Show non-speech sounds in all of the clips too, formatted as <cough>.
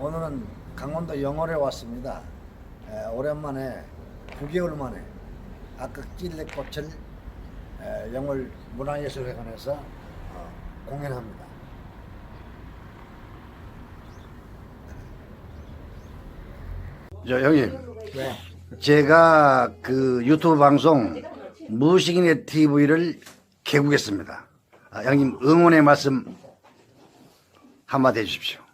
오늘은 강원도 영월에 왔습니다. 에, 오랜만에 9개월 만에 아까 찔레꽃을 에, 영월 문화예술회관에서 어, 공연합니다. 저 형님, 제가 그 유튜브 방송 무식인의 TV를 개국했습니다. 아, 형님 응원의 말씀 한마디 해주십시오.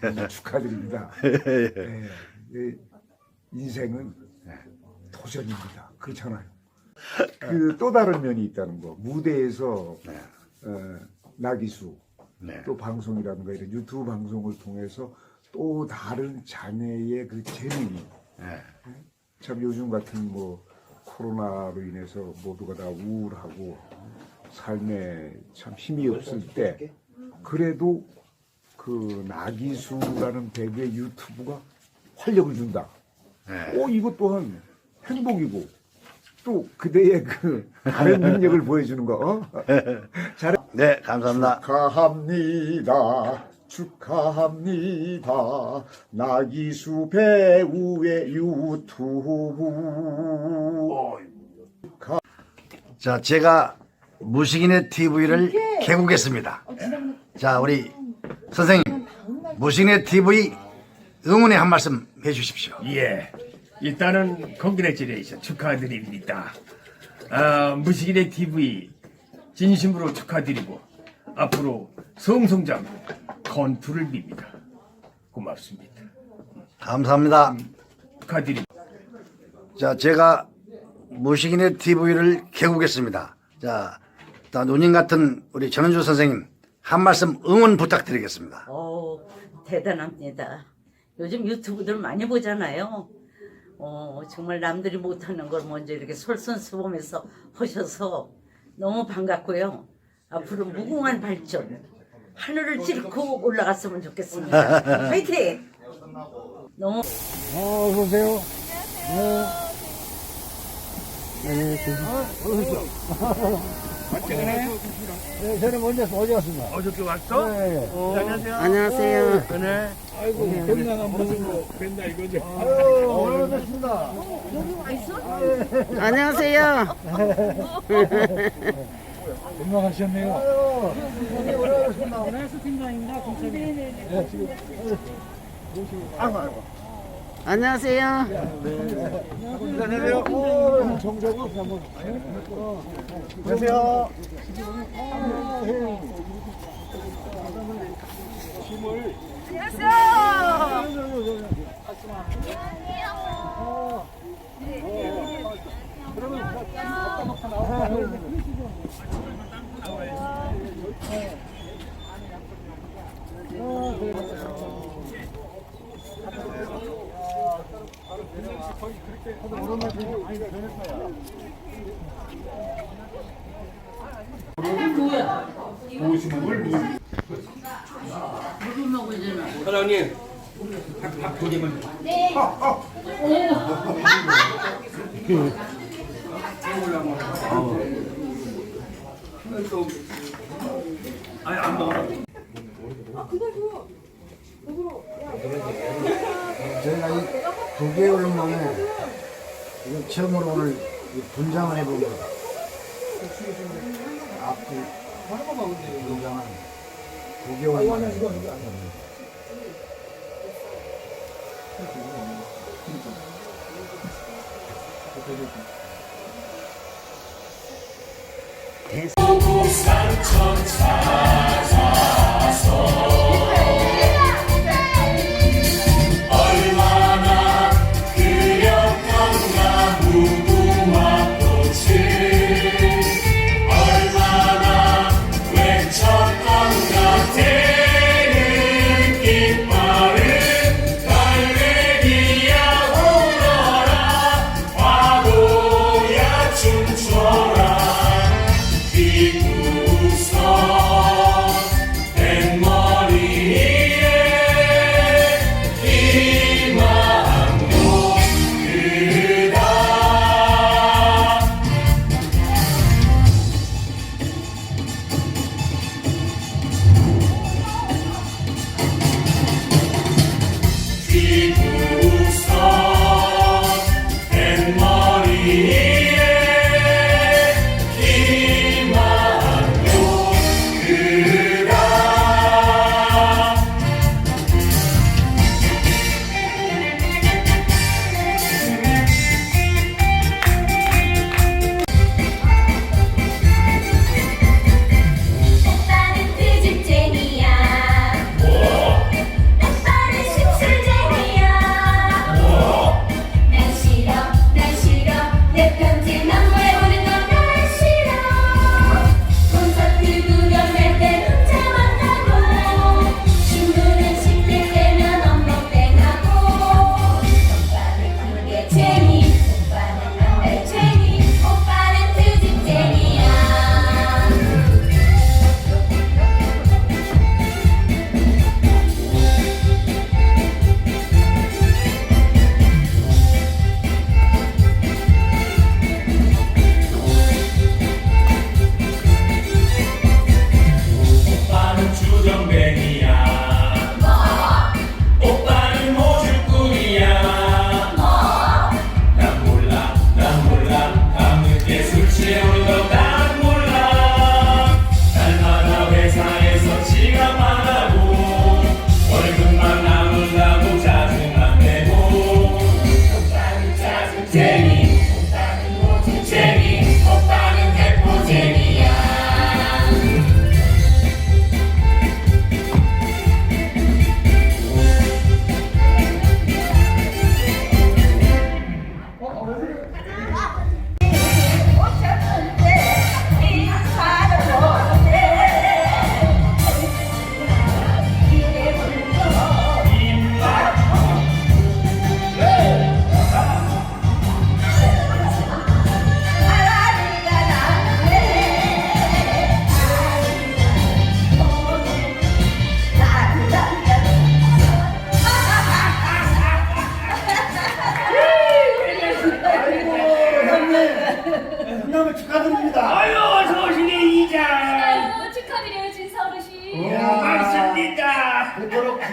정말 축하드립니다. <laughs> 예, 예, 인생은 도전입니다. 그렇잖아요. 그 또 다른 면이 있다는 거. 무대에서 어, 나기수 네. 또 방송이라든가 이런 유튜브 방송을 통해서 또 다른 자매의 그 재미. 네. 참 요즘 같은 뭐 코로나로 인해서 모두가 다 우울하고 삶에 참 힘이 없을 때 그래도 그 나기수라는 배우의 유튜브가 활력을 준다. 네. 오 이것 또한 행복이고 또 그대의 그 다른 능력을 보여주는 거. 어? 잘 네, 감사합니다. 축하합니다. 축하합니다. 나기수 배우의 유튜브. 자, 제가 무식인의 TV를 개국했습니다. 자, 우리 선생님, 무식인의 TV 응원의 한 말씀 해주십시오. 예, 일단은 컨그레지레이션 축하드립니다. 아, 무식인의 TV 진심으로 축하드리고 앞으로 성성장 건투를 빕니다. 고맙습니다. 감사합니다. 축하드립니다. 자, 제가 무식인의 TV를 개국했습니다. 자, 또 누님 같은 우리 전은주 선생님 한 말씀 응원 부탁드리겠습니다. 어, 대단합니다. 요즘 유튜브들 많이 보잖아요. 어, 정말 남들이 못하는 걸 먼저 이렇게 솔선수범해서 하셔서 너무 반갑고요. 앞으로 무궁한 발전, 하늘을 찌르고 올라갔으면 좋겠습니다. <laughs> 화이팅! 너무 어, 어서오세요. 네, 저는 먼저 어디 갔습니다. 어저께 왔어? 네. 안녕하세요. 그네. 아이고, 건강한 모습으로 뵌다 이거죠. 아유, 오래됐습니다. 안녕하세요. 건강하셨네요. 아유, 오래됐습니다. 오래됐습니다. 네, 지금. 안녕하세요. 안녕하세요. 어, 정적이 한번. 안녕하세요. 사장님, 밥두 개만. 아니 안 먹어. 저희가 이 9개월 만에 이거 처음으로 오늘 이 분장을 해본 거예요. 앞뒤 분장을 9개월 만에. 춤춰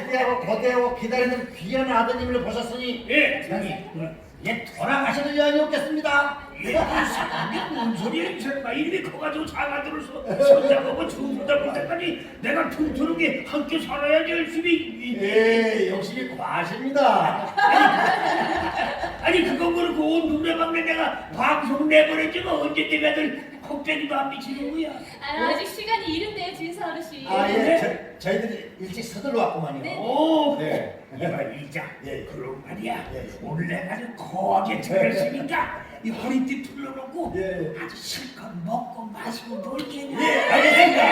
오래하고 고대하고 기다리는 귀한 아드님을 보셨으니 예. 형님 얘 돌아가시는 여한이 없겠습니다. 이게 뭔 소리야? 설마 이름이 커가지고 작아들어서 손잡고 죽보다 볼 때까지 내가 퉁퉁하게 함께 살아야지 열심히. 예, 욕심이 과하십니다. 아니 그건 그렇고 온 동네 방네 내가 방송 내보냈지만 언제 때가 들 콧배기도 안 미치는 거야. 아, 아직 시간이 이른데 진사 어르신. 아, 예, 저, 저희들이 일찍 서둘러 왔구만요. 네. 오, 네. 이봐 이자, 예. 그럼 말이야. 예. 오늘 내가 아주 거하게 차렸으니까 이 허리띠 풀러놓고 예. 아주 실컷 먹고 마시고 놀게. 예, 알겠습니다.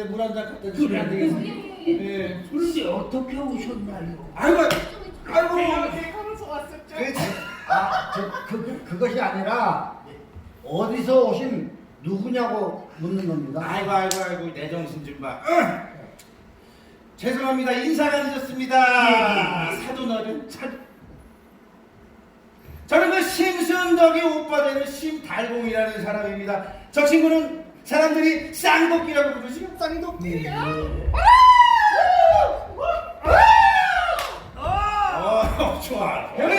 그런데 물 한 잔 갖다. 주시면 안 되겠습니까? 예, 예, 예. 예. 그런데 어떻게 오셨나요? 아이고, 아이고! 그, 아, 저, 그, 그, 그것이 아니라 어디서 오신 누구냐고 묻는 겁니다. 아이고, 아이고, 아이고, 내 정신 좀 봐. 응. 죄송합니다. 인사가 늦었습니다. 사돈 어른 참. 저는 그 심순덕이 오빠 되는 심달공이라는 사람입니다. 저 친구는 사람들이 쌍독기라고 부르시죠? 쌍독기. 어, 좋아. 형님!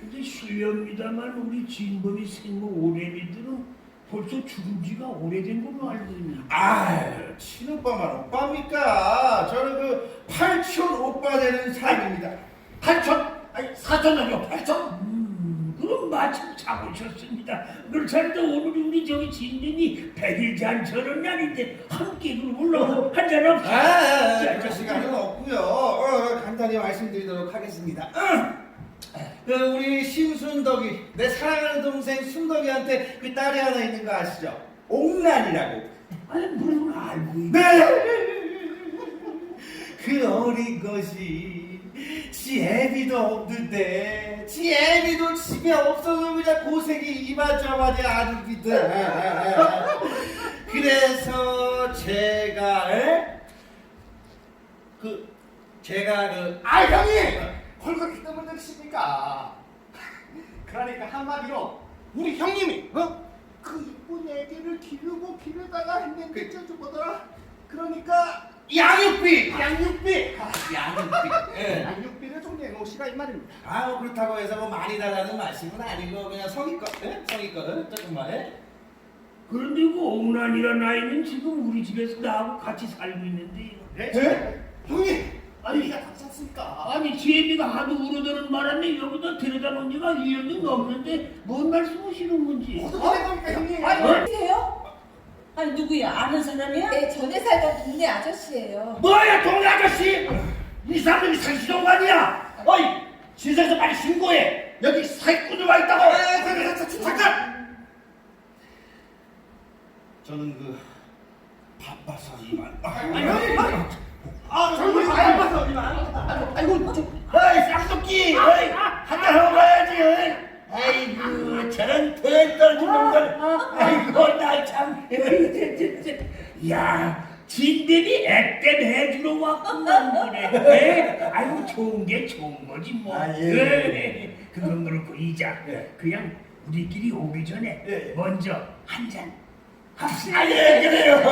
근데 실례합니다만 우리 진범이 생모 오래미들은 벌써 죽은 지가 오래된 걸로 알고 있는데 아유, 친오빠만 오빠입니까? 저는 그 팔촌 오빠 되는 사람입니다. 팔촌? 아니, 사촌은요, 팔촌? 마침 잘 오셨습니다. 그렇다는데 오늘 우리 저기 진범이 백일 잔처럼 날인데 함께 그 올라가 한잔 아, 합시다. 아, 자, 그 시간은 없고요. 어, 간단히 말씀드리도록 하겠습니다. 그 우리 심순덕이 내 사랑하는 동생 순덕이한테 그 딸이 하나 있는 거 아시죠? 옥란이라고. 아니 물론 알고 있 네. 그 어린 것이 지 애비도 없는데 지 애비도 집에 없어서 그냥 고생이 이마저마저 아닙니다. 그래서 제가 에? 그 제가 그 아 형님! 뭘 그렇게 떠들으십니까? 그러니까 한마디로 우리 형님이 어? 그 이쁜 애기를 기르고 기르다가 했는데 저저 뭐더라? 그러니까 양육비 양육비! 아, 양육비 예. 양육비를 좀 내놓으시라 이 말입니다 아우 그렇다고 해서 뭐 많이 달라는 말씀은 아니고 그냥 성의껏 예? 성의껏 조금만 예? 그런데 그 옥란이란 아이는 지금 우리 집에서 나하고 같이 살고 있는데요. 예? 형님! 아니, 아니 이가 괜찮습니까? 아니 지혜비가 하도 우러드는 바람에 여기다 데려다 놓은 지가 1년도 넘는데 뭔 말씀하시는 건지 어떻게 된 겁니까 형님? 아니, 세요? 아니 누구야? 아는 사람이야? 네, 전에 살던 동네 아저씨예요. 뭐야 동네 아저씨 이 사람들이 사기치는 거 아니야 어이 지사에서 빨리 신고해 여기 사기꾼이 와 있다고 아, 잠깐, 잠깐, 잠깐, 잠깐. 저는 그 바빠서 이만. 아니 아 정말 바빠서 이만. 아이고, 저, 어이, 쌍둥이, 어이, 한잔 하고 가야지, 어이. 아이고, 저런 대 떨어진 놈들. 아이고, 나 참. 야, 진들이 액땜 해주러 왔구만 그래. 에? 아이고 좋은 게 좋은 거지 뭐. 아, 예. 그래. 그건 그렇고 이자 예. 그냥 우리끼리 오기 전에 예. 먼저 한 잔 합시다. 아, 예, 그래요.